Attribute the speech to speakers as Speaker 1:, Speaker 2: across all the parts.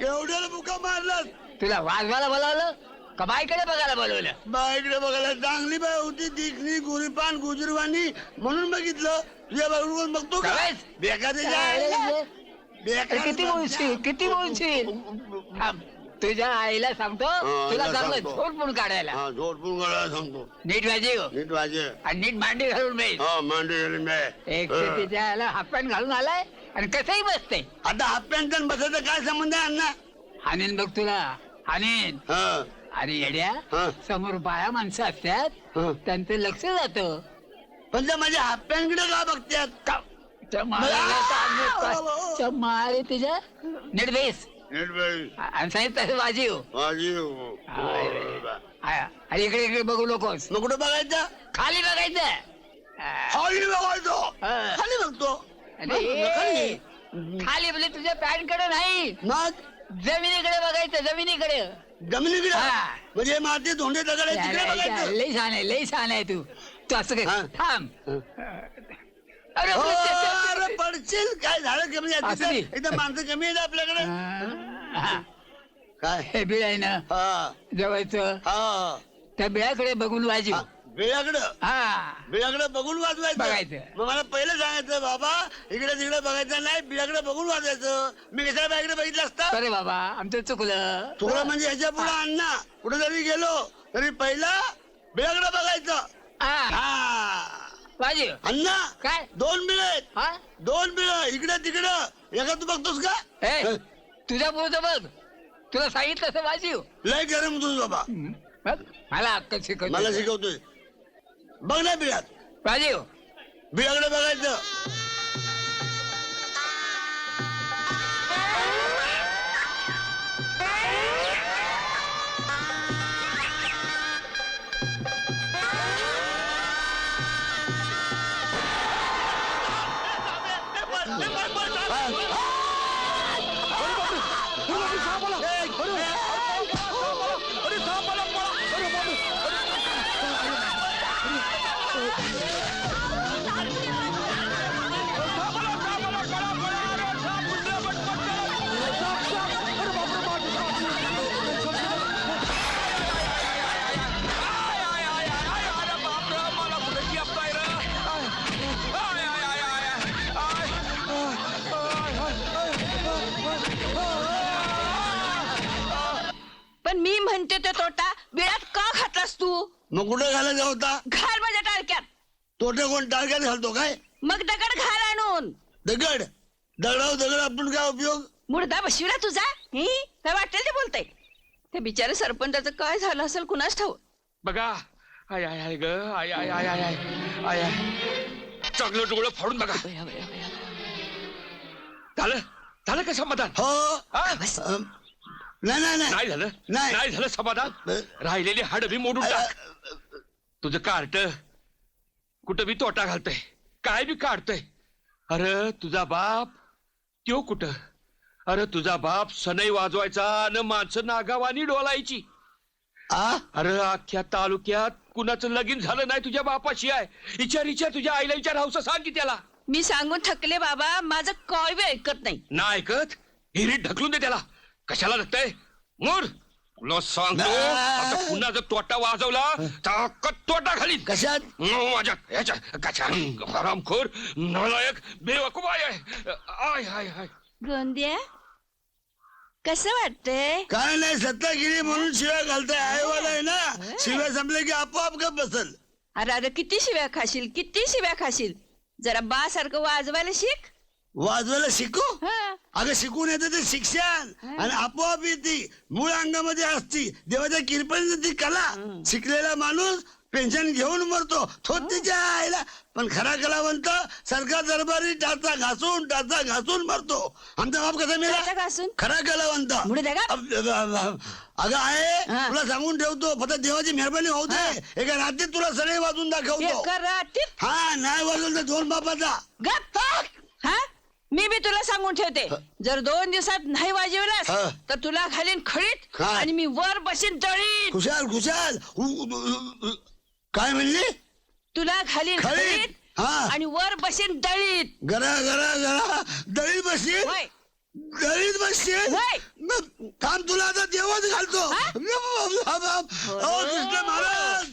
Speaker 1: एवढ्याला मुका मारलास?
Speaker 2: तुला वाजवायला बोलावलं? का बाईकडे बघायला बोलवलं?
Speaker 1: बाईकडे बघायला. चांगली बाई होती दिखणी गोरीपान गुजरवानी म्हणून बघितलं. तुझ्या बरोबर बघतो का?
Speaker 2: काय?
Speaker 1: बेकार
Speaker 2: किती बोलशील किती बोलशील थांब, तुझ्या आईला सांगतो
Speaker 1: हा,
Speaker 2: तुला
Speaker 1: आईला
Speaker 2: चांगलं
Speaker 1: सांगतो.
Speaker 2: झोडपून काढायला.
Speaker 1: हा झोडपून गळायला सांगतो.
Speaker 2: नीट वाजी हो.
Speaker 1: नीट वाजे.
Speaker 2: आणि नीट मांडी घालून मिळेल
Speaker 1: हा मांडी झाली मी
Speaker 2: एक
Speaker 1: हा.
Speaker 2: तिच्या आईला हाफ पॅन्ट घालून आलाय आणि कसंही बसते
Speaker 1: आता हाफ पॅन्ट आणि बसायचा काय संबंध आहे अण्णा?
Speaker 2: हानीन बघ तुला. हानीन
Speaker 1: हा.
Speaker 2: अरे येड्या
Speaker 1: हा.
Speaker 2: समोर बाया माणसं असतात.
Speaker 1: हा.
Speaker 2: त्यांचं लक्ष जात.
Speaker 1: पण त्या माझ्या हाफ पॅन्टकडे का? बघतात
Speaker 2: मारे तुझ्या नीट बेस. आणि साहेब तसं वाजी हो.
Speaker 1: माझी
Speaker 2: हा, आणि इकडे इकडे बघू नकोस.
Speaker 1: मग कुठं बघायचं?
Speaker 2: खाली बघायचं. हा.
Speaker 1: खाली बघायचो?
Speaker 2: हा.
Speaker 1: खाली बघतो.
Speaker 2: अरे,
Speaker 1: खाली.
Speaker 2: खाली म्हणजे तुझ्या पॅन्टकडे नाही.
Speaker 1: मग?
Speaker 2: जमिनीकडे बघायचं जमिनीकडे.
Speaker 1: जमिनीकडे?
Speaker 2: हा.
Speaker 1: म्हणजे माती धोंडे दगड आहे तिकडे बघायचं?
Speaker 2: लई छान आहे लई छान आहे तू. तू असं काय
Speaker 1: हा.
Speaker 2: थांब. अरे
Speaker 1: हो, अरे पडशील? काय झालं कमी?
Speaker 2: असं
Speaker 1: माणसं कमी आहेत आपल्याकडे?
Speaker 2: हा.
Speaker 1: काय?
Speaker 2: हे बिळ आहे ना?
Speaker 1: हा.
Speaker 2: जवळचं?
Speaker 1: हा.
Speaker 2: त्या बिळाकडे बघून वाजी
Speaker 1: हा. बिळाकडं?
Speaker 2: हा.
Speaker 1: बिळाकडे बघून वाजवायचं
Speaker 2: बघायचं.
Speaker 1: मग मला पहिलं सांगायचं बाबा इकडे तिकडे बघायचं नाही बिळाकडे बघून वाजवायचं मी कशाला बाईकडे बघितलं असतं.
Speaker 2: अरे बाबा आमचं चुकलं.
Speaker 1: तुला म्हणजे ह्याच्या पुढे अण्णा कुठे जरी गेलो तरी पहिला बिळाकडे बघायचं.
Speaker 2: वाजी
Speaker 1: अण्णा
Speaker 2: काय?
Speaker 1: दोन आहेत
Speaker 2: हा?
Speaker 1: दोन बिळ इकडे तिकडे. एका तू बघतोस का?
Speaker 2: ए तुझ्या पुढचं बघ. तुला सांगितलं असं वाजीव
Speaker 1: लय गरम तुझ बाबा.
Speaker 2: बघ मला अक्कल
Speaker 1: मला
Speaker 2: शिकवतो
Speaker 1: शिकवतोय. बघ ना बिळात
Speaker 2: वाजीव
Speaker 1: बिळाकडे बघायचं. Ah!
Speaker 3: पण मी म्हणते तो तोटा बिळात का घातलास तू?
Speaker 1: मग कुठे घालायचा होता?
Speaker 3: घाल माझ्या टाळक्यात.
Speaker 1: तोटे कोण टाळक्यात घालतो काय?
Speaker 3: मग दगड घाल आणून.
Speaker 1: दगड? दगडाव दगड आपण काय उपयोग?
Speaker 3: मुर्दा बसविला तुझा? ही? काय वाटेल ते बोलतय? त्या बिचारे सरपंचाचं काय झालं असेल कुणाच ठाऊ
Speaker 4: बघा. आय आय आय ग. आय आय आय आय आय. आय आय. चांगलं डोळं फाडून बघा. झालं? झालं का समाधान?
Speaker 1: हो.
Speaker 4: हा?
Speaker 1: नाही नाही नाही.
Speaker 4: नाही झालं?
Speaker 1: नाही.
Speaker 4: नाही झालं समाधान? राहिलेली हाड बी मोडून टाक. तुझं कार्ट कुठं बी तोटा घालतय. काय बी काढतय. अरे तुझा बाप त्यो कुठं? अरे तुझा बाप सनई वाजवायचा आणि माणसं नागावानी डोलायची.
Speaker 1: आ?
Speaker 4: अरे अख्ख्या तालुक्यात कुणाचं लगीन झालं नाही तुझ्या बापाशी आहे? विचार विचार तुझ्या आईला विचार हौसा सांग की त्याला.
Speaker 3: मी सांगून थकले बाबा. माझं काय बी ऐकत नाही.
Speaker 4: ना ऐकत? हिरीत ढकलून दे त्याला. कशाला लागतंय मोर! तुला सांगतो आता पुन्हा जर तोटा वाजवला तर तोटा खाली
Speaker 1: कशात
Speaker 4: माझ्या याच्या कशा हरामखोर नालायक बेवकूफ आहे. आय हाय हाय
Speaker 3: गोंदिया कसं वाटतंय?
Speaker 1: काय नाही सत्ता गेली म्हणून शिव्या घालताय. आईवाला आहे ना? शिव्या संपले की आपोआप गप बसल.
Speaker 3: अरे अरे किती शिव्या खाशील किती शिव्या खाशील? जरा बा सारखं वाजवायला शिक.
Speaker 1: वाजवायला शिकू?
Speaker 3: हं.
Speaker 1: अगं शिकून येते ते शिक्षण. आणि आपोआप येते. मूळ अंगामध्ये असती. देवाच्या किरपणीची ती कला. शिकलेला माणूस पेन्शन घेऊन मरतो. थोत तिच्या आईला. पण खरा कलावंत सरकार दरबारी टाचा घासून टाचा घासून मरतो. आमचा बाप कसा
Speaker 3: टाचा
Speaker 1: मेला
Speaker 3: घासून?
Speaker 1: खरा कलावंत? अब- अब- अब- अगं आहे.
Speaker 3: हा.
Speaker 1: तुला सांगून ठेवतो. फक्त देवाची मेहरबानी होऊ दे. एका रात्रीत तुला सगळे वाजून दाखवतो. हा नाही वाजवलं तर दोन बापाचा.
Speaker 3: गप. हा? मी बी तुला सांगून ठेवते. जर दोन दिवसात नाही वाजवलास
Speaker 1: हा.
Speaker 3: तर तुला घालीन खळीत
Speaker 1: काय?
Speaker 3: आणि मी वर बसीन तळीत.
Speaker 1: खुशाल खुशाल. उ- उ- उ- काय म्हणली?
Speaker 3: तुला घालीन
Speaker 1: खळीत?
Speaker 3: खळीत
Speaker 1: हा.
Speaker 3: आणि वर बसेन दळीत.
Speaker 1: गरा गरा गरा दळीत बसशील?
Speaker 3: होय.
Speaker 1: दळीत बसशील?
Speaker 3: होय.
Speaker 1: थांब तुला आता देवच घालतो. अहो कृष्ण महाराज.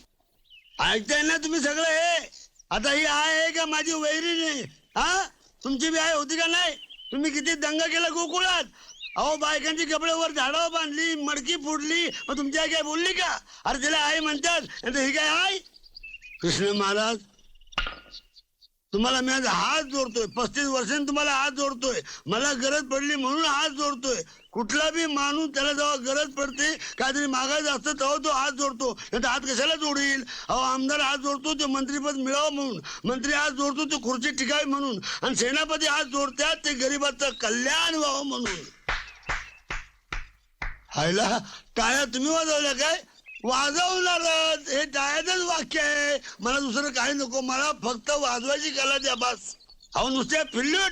Speaker 1: ऐकताय ना तुम्ही सगळं हे? आता ही आहे का माझी वैरी नाही? हा? तुमची बी आई होती का नाही? तुम्ही किती दंगा केला गोकुळात? अहो बायकांची कपडे वर झाडावर बांधली मडकी फोडली. मग तुमची आई काय बोलली का? अरे तिला आई म्हणतात नाही तर ही काय आई? कृष्ण महाराज तुम्हाला मी आज हात जोडतोय. पस्तीस वर्षांनी तुम्हाला हात जोडतोय. मला गरज पडली म्हणून हात जोडतोय. कुठला बी माणूस त्याला जेव्हा गरज पडते काहीतरी मागायचं असतं तेव्हा तो हात जोडतो. नाही हात कशाला जोडील? अहो आमदार हात जोडतो ते मंत्रीपद मिळावं म्हणून. मंत्री हात जोडतो ते खुर्ची टिकावी म्हणून. आणि सेनापती हात जोडतात ते गरीबाचं कल्याण व्हावं म्हणून. हायला टाळ्या तुम्ही वाजवल्या काय? वाजवणारच हे टाळ्याचंच वाक्य आहे. मला दुसरं काही नको मला फक्त वाजवायची कला द्या बस. अहो नुसत्या फिल्लूट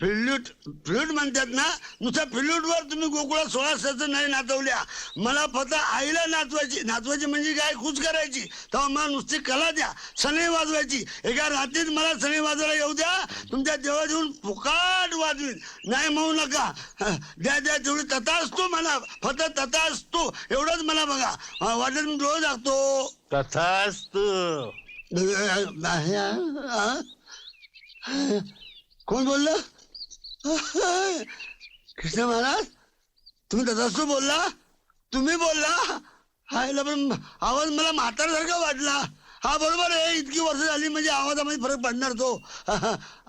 Speaker 1: फिल्लूट फ्लूट म्हणतात ना नुसत्या फिल्लूटवर तुम्ही गोकुळात सोळा सच नाही नाचवल्या मला फक्त आईला नाचवायची नाचवायची म्हणजे काय खुश करायची तेव्हा मला नुसती कला द्या सनई वाजवायची एका रात्रीत मला सनई वाजवायला येऊ द्या तुमच्या देवात येऊन फुकाट वाजवीन नाही म्हणू नका हं, द्या द्या तेवढी तथा असतो मला फक्त तथा असतो एवढंच मला बघा हं, वाटत मी डोळे दाखतो
Speaker 2: तथास्तु
Speaker 1: कोण बोललं कृष्ण महाराज तुम्ही तसाच बोलला? तुम्ही बोलला? हायला पण आवाज मला म्हाताऱ्यासारखा वाटला. हा बरोबर आहे. इतकी वर्ष झाली म्हणजे आवाजामध्ये फरक पडणार तो.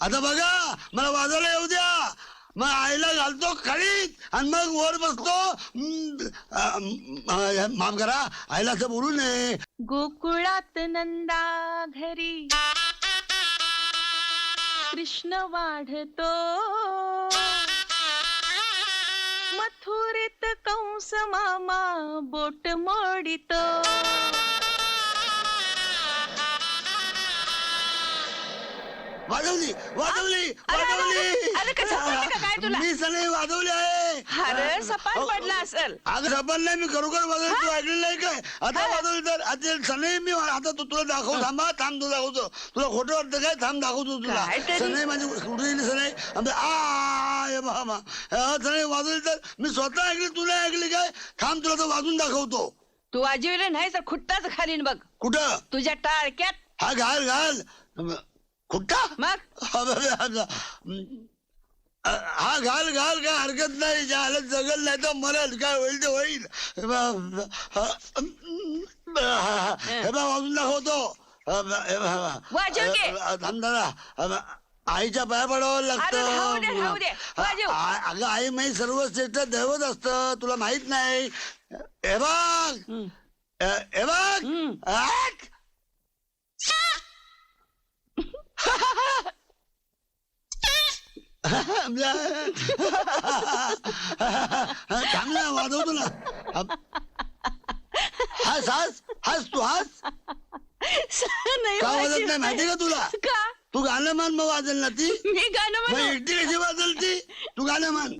Speaker 1: आता बघा मला वाजायला येऊ द्या. मग आईला घालतो खालीत आणि मग वर बसतो. माफ करा आईला असं बोलू नये.
Speaker 5: गोकुळात नंदा घरी. कृष्ण वाढतो. माथुरीत कंस मामा बोट मोडितो.
Speaker 1: वाजवली वाजवली
Speaker 3: अरे, अरे,
Speaker 1: वाजवली.
Speaker 3: अरे, कसं पडलं का काय तुला?
Speaker 1: मी सगळे वाजवले आहे.
Speaker 3: अरे सपाट पडला असेल.
Speaker 1: अगं सपन नाही मी खरोखर वाजवली. तू ऐकलेलं नाही काय? आता. वाजवली तर आता सनई मी आता तू तुला दाखव थांबा थांब तू दाखवतो. तुला खोटं वाटतं काय? थांब दाखवतो तुला? सनई माझी कुठे सनई? आमचं आ बघा मा. हा, सनई वाजवली तर मी स्वतः ऐकली तुला ऐकली काय? थांब तुला तर वाजून दाखवतो.
Speaker 3: तू वाजविलं नाही तर खुट्टाच खालीन बघ.
Speaker 1: कुठं?
Speaker 3: तुझ्या टाळक्यात.
Speaker 1: हा घाल घाल. कुठं?
Speaker 3: मग?
Speaker 1: हा घाल घाल काय हरकत नाही. हालत जगल नाही तर मरल. काय होईल ते होईल. हे वाजून दाखवतो दादा आईच्या पाया पडावं. लागतं. अगं आई माही सर्वश्रेष्ठ दैवत असतं. तुला माहीत नाही. हे बघ. हे. बघ. थांब ना वाजवतो ना हस हस हस तू हस.
Speaker 3: नाही
Speaker 1: का वाजत. नाही माहिती का तुला?
Speaker 3: का?
Speaker 1: तू गाणं मान मग वाजेल ना ती.
Speaker 3: मी गाणं
Speaker 1: मग
Speaker 3: म्हणू
Speaker 1: एकटी कशी वाजल ती? तू गाणं मान